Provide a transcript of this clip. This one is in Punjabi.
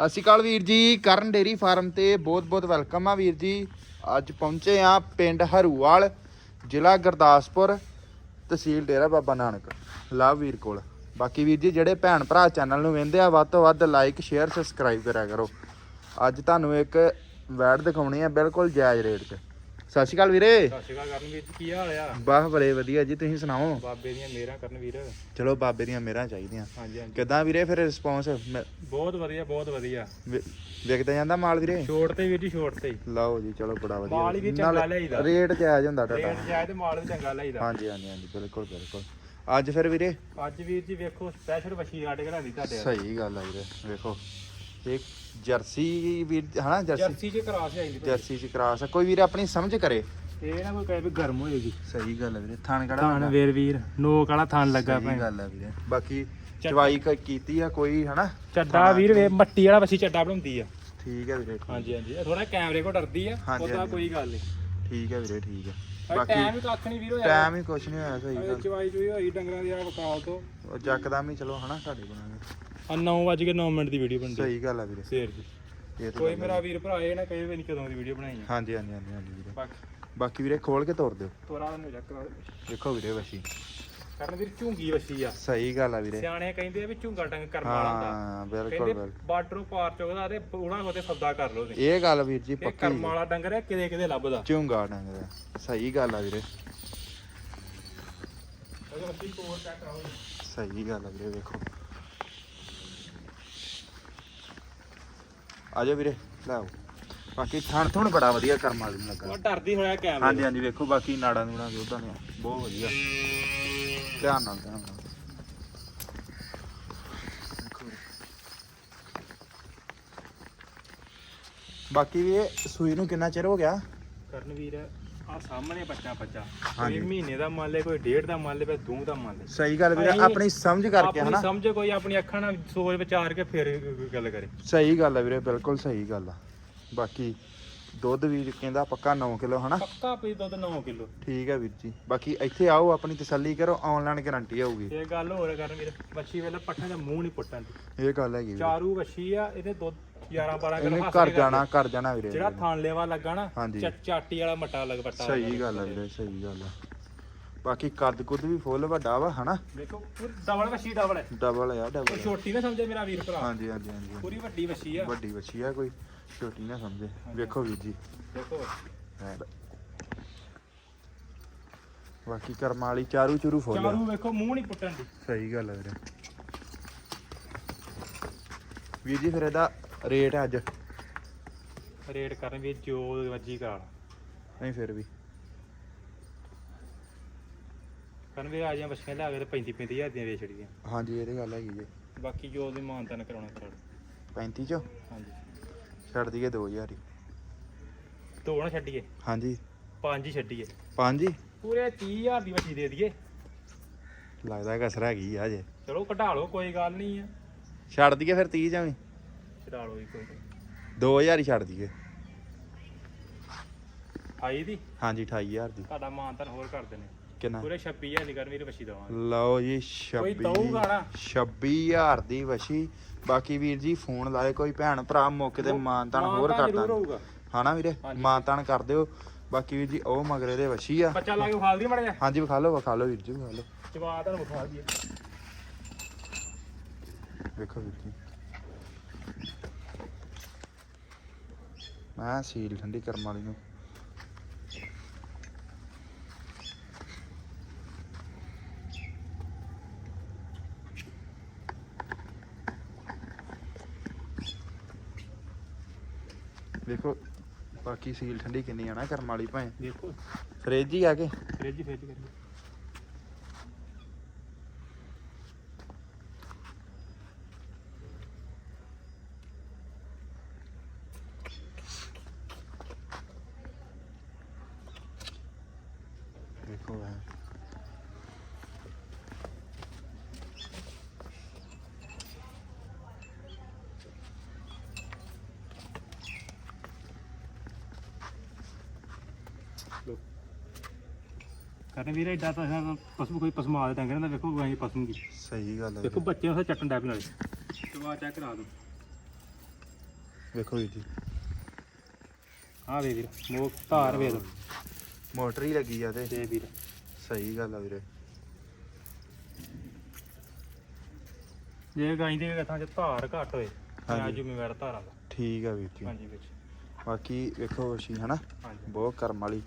ਸਤਿ ਸ਼੍ਰੀ ਅਕਾਲ ਵੀਰ ਜੀ, ਕਰਨ ਡੇਰੀ ਫਾਰਮ ਤੇ ਬਹੁਤ ਬਹੁਤ ਵੈਲਕਮ ਆ ਵੀਰ ਜੀ। ਅੱਜ ਪਹੁੰਚੇ ਆ ਪਿੰਡ ਹਰੂਵਾਲ, ਜ਼ਿਲ੍ਹਾ ਗੁਰਦਾਸਪੁਰ, ਤਹਿਸੀਲ ਡੇਰਾ ਬਾਬਾ ਨਾਨਕ। ਲਵ ਵੀਰ ਕੋਲ। ਬਾਕੀ ਵੀਰ ਜੀ, ਜਿਹੜੇ ਭੈਣ ਭਰਾ ਚੈਨਲ ਨੂੰ ਵੇਖਦੇ ਆ, ਵੱਧ ਤੋਂ ਵੱਧ ਲਾਈਕ ਸ਼ੇਅਰ ਸਬਸਕ੍ਰਾਈਬ ਕਰਿਆ ਕਰੋ। ਅੱਜ ਤੁਹਾਨੂੰ ਇੱਕ ਵੈਡ ਦਿਖਾਉਣੀ ਆ, ਬਿਲਕੁਲ ਜਾਇਜ਼ ਰੇਟ 'ਚ ਸਤਿ ਸ਼੍ਰੀ ਅਕਾਲ ਵੀਰੇ। ਸਤਿ ਸ਼੍ਰੀ ਅਕਾਲ ਕਰਨਵੀਰ ਜੀ ਕੀ ਹਾਲ ਆ? ਬਾਹ ਬੜੇ ਵਧੀਆ ਜੀ ਤੁਸੀਂ ਸੁਣਾਓ? ਬਾਬੇ ਦੀਆਂ ਮੇਰਾ ਕਰਨਵੀਰ। ਚਲੋ ਬਾਬੇ ਦੀਆਂ ਮੇਰਾਂ ਚਾਹੀਦੀਆਂ। ਹਾਂਜੀ ਹਾਂਜੀ। ਕਿੱਦਾਂ ਵੀਰੇ ਫਿਰ ਰਿਸਪੌਂਸ ਬਹੁਤ ਵਧੀਆ ਬਹੁਤ ਵਧੀਆ। ਵਿਕਦਾ ਜਾਂਦਾ ਮਾਲ ਵੀਰੇ? ਛੋਟ ਤੇ ਵੀਰ ਜੀ ਛੋਟ ਤੇ। ਲਓ ਜੀ ਚਲੋ ਬੜਾ ਵਧੀਆ। ਮਾਲ ਵੀ ਚੰਗਾ ਲਿਆਈਦਾ। ਰੇਟ ਜਾਇਜ਼ ਹੁੰਦਾ ਤੁਹਾਡਾ। ਰੇਟ ਜਾਇ ਤੇ ਮਾਲ ਵੀ ਚੰਗਾ ਲਾਈਦਾ। ਹਾਂਜੀ ਹਾਂਜੀ ਹਾਂਜੀ ਬਿਲਕੁਲ ਬਿਲਕੁਲ। ਅੱਜ ਫਿਰ ਵੀਰੇ? ਅੱਜ ਵੀਰ ਜੀ ਵੇਖੋ ਸਪੈਸ਼ਲ ਵਛੀ ਸਾਡੇ ਘਰਾਂ ਦੀ ਤੁਹਾਡੇ। ਸਹੀ ਗੱਲ ਆ ਵੀਰੇ ਵੇਖੋ। ਇੱਕ ਜਰਸੀ ਵੀਰ ਹਨਾ ਜਰਸੀ? ਜਰਸੀ ਚ ਕਰਾਸ ਆਈਦੀ ਜਰਸੀ ਚ ਕਰਾਸ ਆ। ਕੋਈ ਵੀਰ ਆਪਣੀ ਸਮਝ ਕਰੇ। ਇਹ ਨਾ ਕੋਈ ਕਹੇ ਵੀ ਗਰਮ ਹੋਏਗੀ ਸਹੀ ਗੱਲ ਆ ਵੀਰੇ ਥਾਣ ਕਿਹੜਾ ਥਾਨ ਵੀਰ ਵੀਰ ਨੋਕ ਵਾਲਾ ਥਾਨ ਲੱਗਾ ਸਹੀ ਭਾਈ। ਗੱਲ ਆ ਵੀਰੇ। ਬਾਕੀ ਚਵਾਈ ਕ- ਕੀਤੀ ਆ ਕੋਈ ਹਨਾ? ਚੱਡਾ ਵੀਰ ਵੇ ਮੱਟੀ ਵਾਲਾ ਵਛੀ ਚੱਡਾ ਬਣਾਉਂਦੀ ਆ। ਠੀਕ ਹੈ ਵੀਰੇ ਹਾਂਜੀ ਹਾਂਜੀ। ਥੋੜਾ ਕੈਮਰੇ ਕੋ ਡਰਦੀ ਆ ਹਾਂਜੀ, ਉਹਦਾ ਹਾਂਜੀ। ਕੋਈ ਗੱਲ ਨਹੀਂ। ਠੀਕ ਹੈ ਵੀਰੇ ਠੀਕ ਹੈ। ਬਾਕੀ ਟਾਈਮ ਹੀ ਕੱਖ ਨਹੀਂ ਵੀਰ ਹੋਇਆ। ਟਾਈਮ ਹੀ ਕੁਛ ਨਹੀਂ ਹੋਇਆ ਸਹੀ ਗੱਲ। ਚਵਾਈ ਚੁਈ ਹੋਈ ਡੰਗਰਾਂ ਦੀ ਆ ਵਕਾਲ ਤੋਂ। ਉਹ ਜੱਕਦਮ ਹੀ ਚਲੋ ਹਨਾ ਤੁਹਾਡੇ ਬਣਾਗੇ ਆ 9 ਵਜ ਕੇ 9 ਮਿੰਟ ਦੀ ਵੀਡੀਓ ਬਣਦੀ ਸਹੀ ਗੱਲ ਆ ਵੀਰੇ। ਸ਼ੇਰ ਦੀ ਇਹ ਤਾਂ ਕੋਈ ਗੱਲ ਆ। ਮੇਰਾ ਵੀਰ ਭਰਾ ਇਹ ਨਾ ਕਹੇ ਵੀ ਨਹੀਂ ਕਦੋਂ ਦੀ ਵੀਡੀਓ ਬਣਾਈ ਆ। ਹਾਂਜੀ ਹਾਂਜੀ ਹਾਂਜੀ ਹਾਂਜੀ ਵੀਰੇ। ਬਾਕੀ ਬਾਕੀ ਵੀਰੇ ਖੋਲ ਕੇ ਤੋੜ ਦਿਓ। ਤੋਰਾ ਨੂੰ ਚੱਕ ਕਰਾ ਦੇਖੋ ਵੀਰੇ ਵਸ਼ੀ। ਕਰਨ ਵੀਰ ਝੂੰਗੀ ਵਸੀ ਆ। ਸਹੀ ਗੱਲ ਆ ਵੀਰੇ। ਸਿਆਣੇ ਕਹਿੰਦੇ ਆ ਵੀ ਝੂੰਗਾ ਟੰਗ ਕਰਨ ਵਾਲਾ ਹੁੰਦਾ। ਹਾਂ ਬਿਲਕੁਲ ਕਹਿੰਦੇ ਬਿਲਕੁਲ। ਬਾਰਡਰੋਂ ਪਾਰ ਚੁਗਦਾ ਤੇ ਉਹਨਾਂ ਕੋਤੇ ਸੌਦਾ ਕਰ ਲੋ ਤੇ ਇਹ ਗੱਲ ਵੀਰ ਜੀ ਇਹ ਪੱਕੀ। ਕਰਮ ਵਾਲਾ ਡੰਗਰ ਹੈ ਕਿਤੇ ਕਿਤੇ ਲੱਭਦਾ। ਝੁੰਗਾ ਡੰਗਦਾ ਸਹੀ ਗੱਲ ਆ ਵੀਰੇ। ਸਹੀ ਗੱਲ ਆ ਵੀਰੇ ਵੇਖੋ। ਆਜੋ ਵੀਰੇ ਲੈ ਆਓ। ਬਾਕੀ ਥਣ ਥੁਣ ਬੜਾ ਵਧੀਆ ਕਰਮ ਵਾਲੀ ਨੂੰ ਲੱਗਾ। ਉਹ ਡਰਦੀ ਹੋਇਆ ਕੈਮਰੇ ਹਾਂਜੀ ਹਾਂਜੀ ਵੇਖੋ ਬਾਕੀ ਨਾੜਾਂ ਨੂੜਾਂ ਦੁੱਧਾਂ ਨੇ ਬਹੁਤ ਵਧੀਆ। ਧਿਆਨ ਨਾਲ ਧਿਆਨ ਨਾਲ। ਬਾਕੀ ਵੀ ਇਹ ਸੂਈ ਨੂੰ ਕਿੰਨਾ ਚਿਰ ਹੋ ਗਿਆ? ਕਰਨ ਵੀਰ ਆ ਸਾਹਮਣੇ ਬੱਚਾ ਬੱਚਾ। ਹਾਂਜੀ। ਕੋਈ ਮਹੀਨੇ ਦਾ ਮੰਨ ਲੈ ਕੋਈ ਡੇਢ ਦਾ ਮੰਨ ਲੈ ਕੋਈ ਦੂੰ ਦਾ ਮੰਨ ਲੈ। ਸਹੀ ਗੱਲ ਵੀਰੇ ਅਸੀਂ ਆਪਣੀ ਸਮਝ ਕਰਕੇ ਆਪਣੀ ਹਨਾ। ਸਮਝ ਕੋਈ ਆਪਣੀ ਅੱਖਾਂ ਨਾਲ ਸੋਚ ਵਿਚਾਰ ਕੇ ਫਿਰ ਗੱਲ ਕਰੇ। ਸਹੀ ਗੱਲ ਆ ਵੀਰੇ ਬਿਲਕੁਲ ਸਹੀ ਗੱਲ ਆ। ਬਾਕੀ ਦੁੱਧ ਵੀ ਕਹਿੰਦਾ ਪੱਕਾ 9 ਕਿਲੋ ਹਨਾ। ਪੱਕਾ ਪੀ ਦੁੱਧ 9 ਕਿਲੋ। ਠੀਕ ਹੈ ਵੀਰ ਜੀ। ਬਾਕੀ ਇੱਥੇ ਆਓ ਆਪਣੀ ਤਸੱਲੀ ਕਰੋ ਆਨਲਾਈਨ ਗਾਰੰਟੀ ਆਊਗੀ। ਇਹ ਗੱਲ ਹੋਰ ਕਰਨ ਵੀਰ ਬੱਚੀ ਵੇਲੇ ਪੱਠੇ ਦਾ ਮੂੰਹ ਨਹੀਂ ਪੁੱਟਣ ਦੀ। ਇਹ ਗੱਲ ਹੈਗੀ ਵੀਰੇ। ਚਾਰੂ ਵੱਛੀ ਆ ਇਹਦੇ ਦੁੱਧ 11 12 ਕਿਲੋ ਇਹਨੇ ਹਾਸੇ ਘਰ ਕਰਕੇ। ਜਾਣਾ ਘਰ ਜਾਣਾ ਵੀਰੇ ਜਿਹੜਾ ਥਾਣ ਲੈਵਾ ਲੱਗਾ ਨਾ ਹਾਂਜੀ। ਚੱਟ ਚਾਟੀ ਵਾਲਾ ਮੱਟਾ ਲੱਗ ਪੱਟਾ ਸਹੀ ਗੱਲ ਆ ਵੀਰੇ ਸਹੀ ਗੱਲ ਆ। ਬਾਕੀ ਕੱਦ ਕੁੱਦ ਵੀ ਫੁੱਲ ਵੱਡਾ ਵਾ ਹਨਾ? ਦੇਖੋ ਡਬਲ ਵੱਛੀ ਡਬਲ ਹੈ। ਡਬਲ ਆ ਕੋਈ ਡਬਲ ਛੋਟੀ ਨਾ ਸਮਝੇ ਮੇਰਾ ਵੀਰ ਭਰਾ। ਹਾਂਜੀ ਹਾਂਜੀ ਹਾਂਜੀ ਪੂਰੀ ਵੱਡੀ ਵੱਛੀ ਆ। ਵੱਡੀ ਵੱਛੀ ਆ ਕੋਈ ਛੋਟੀ ਨਾ ਸਮਝੇ। ਵੇਖੋ ਵੀਰ ਜੀ। ਦੇਖੋ। ਬਾਕੀ ਕਰਮ ਵਾਲੀ ਚਾਰੂ ਚੂਰੂ ਫੁੱਲ ਆ। ਚਾਰੂ ਵੇਖੋ ਮੂੰਹ ਨਹੀਂ ਪੁੱਟਣ ਦੀ। ਸਹੀ ਗੱਲ ਹੈ ਵੀਰੇ। ਵੀਰ ਜੀ ਫਿਰ ਇਹਦਾ ਰੇਟ ਅੱਜ। ਰੇਟ ਕਰਨ ਵੀ ਜੋ ਵੱਜੀ ਕਰਾ ਨਹੀਂ ਫਿਰ ਵੀ। ਕਰਨ ਵੀ ਆ ਜਾਂ ਵੱਛੀਆਂ ਲਿਆ ਕੇ ਤੇ 35 35 ਹਜ਼ਾਰ ਦੀਆਂ ਵੇਚ ਛੜੀਆਂ ਹਾਂਜੀ ਇਹ ਤੇ ਗੱਲ ਹੈਗੀ ਜੀ। ਬਾਕੀ ਜੋ ਉਹਦੀ ਮਾਨਤਾ ਨਾ ਕਰਾਉਣਾ ਕਰ 35 ਚੋਂ? ਹਾਂਜੀ। ਛੱਡ ਦਈਏ 2000 ਹੀ। ਦੋ ਨਾ ਛੱਡੀਏ। ਹਾਂਜੀ। ਪੰਜ ਹੀ ਛੱਡੀਏ। ਪੰਜ ਹੀ? ਪੂਰੇ 30000 ਦੀ ਵੱਛੀ ਦੇ ਦਈਏ। ਲੱਗਦਾ ਕਸਰ ਹੈਗੀ ਆ ਜੇ ਚਲੋ ਕਢਾ ਲਓ ਕੋਈ ਗੱਲ ਨਹੀਂ ਆ। ਛੱਡ ਦਈਏ ਫਿਰ 30 ਜਾਂ ਛਡਾ ਲਓ ਜੀ ਕੋਈ ਗੱਲ। 2000 ਹੀ ਛੱਡ ਦਈਏ। ਆਈ ਦੀ? ਹਾਂਜੀ 28000 ਦੀ। ਤੁਹਾਡਾ ਮਾਨਤਾ ਹੋਰ ਕਰ ਦੇਣੇ। ਕਿੰਨਾ? ਪੂਰੇ 26000 ਦੀ ਕਰਨ ਵੀਰ ਵੱਛੀ ਦਵਾਂਗੇ। ਲਓ ਜੀ ਕੋਈ 26 ਦਊਗਾ ਨਾ। 26000 ਦੀ ਵਸ਼ੀ। ਬਾਕੀ ਵੀਰ ਜੀ ਫੋਨ ਲਾਏ ਕੋਈ ਭੈਣ ਭਰਾ ਮੌਕੇ ਤੇ ਮਾਨਤਾਨ ਹੋਰ ਮਾਨਤਾਨ ਕਰ ਦਾਂਗੇ। ਹੋਊਗਾ। ਹਨਾ ਵੀਰੇ? ਹਾਂਜੀ। ਮਾਨਤਾਨ ਕਰ ਦਿਓ। ਬਾਕੀ ਵੀਰ ਜੀ ਉਹ ਮਗਰੇ ਦੇ ਵਸ਼ੀ ਆ। ਬੱਚਾ ਲਾ ਕੇ ਵਿਖਾਲ ਦੀ ਮੜ ਜਾ ਹਾਂਜੀ ਵਿਖਾ ਲਓ ਵਿਖਾ ਲਓ ਵੀਰ ਜੀ ਵਿਖਾ ਲਓ। ਜਵਾਬ ਤੁਹਾਨੂੰ ਵਿਖਾਲ ਦਈਏ। ਵੇਖੋ ਵੀਰ ਜੀ। ਮੈਂ ਸੀਲ ਠੰਡੀ ਕਰਮ ਵਾਲੀ ਨੂੰ। ਵੇਖੋ ਬਾਕੀ ਸੀਲ ਠੰਡੀ ਕਿੰਨੀ ਆ ਨਾ ਕਰਮ ਵਾਲੀ ਭਾਵੇਂ। ਦੇਖੋ। ਫ੍ਰਿਜ ਹੀ ਆ ਕੇ। ਫ੍ਰਿਜ ਫ੍ਰਿਜ ਕਰੀਏ ਵੇਖੋ ਹੈ ਕਰਨ ਵੀਰ ਏਡਾ ਤਾਂ ਹੈ ਪਸ਼ੂ ਕੋਈ ਪਸਮਾ ਦੇ ਡੰਗਰਾਂ ਦਾ ਵੇਖੋ ਗਾਂ ਪਸੂਗੀ। ਸਹੀ ਗੱਲ ਹੈ ਦੇਖੋ ਬੱਚੇ ਉਸੇ ਚੱਟਣ ਡੈ ਪਏ ਨਾਲੇ। ਜਵਾਬ ਚੈੱਕ ਕਰਾ ਦੋ ਵੇਖੋ ਵੀਰ ਜੀ। ਹਾਂ ਵੇ ਵੀਰ ਮੋਕ ਧਾਰ ਵੇ ਲੋ ਮੋਟਰ ਹੀ ਲੱਗੀ ਆ ਤੇ। ਤੇ ਵੀਰ। ਸਹੀ ਗੱਲ ਆ ਵੀਰੇ। ਜੇ ਗਾਈ ਦੇ ਕਥਾਂ ਚ ਧਾਰ ਘੱਟ ਹੋਏ ਹਾਂਜੀ। ਜ਼ਿੰਮੇਵਾਰ ਧਾਰਾਂ ਦਾ। ਠੀਕ ਆ ਵੀਰ ਜੀ। ਹਾਂਜੀ ਵਿੱਚ ਬਾਕੀ ਵੇਖੋ ਵਸ਼ੀ ਹਨਾ? ਹਾਂਜੀ। ਬਹੁਤ ਕਰਮ ਵਾਲੀ।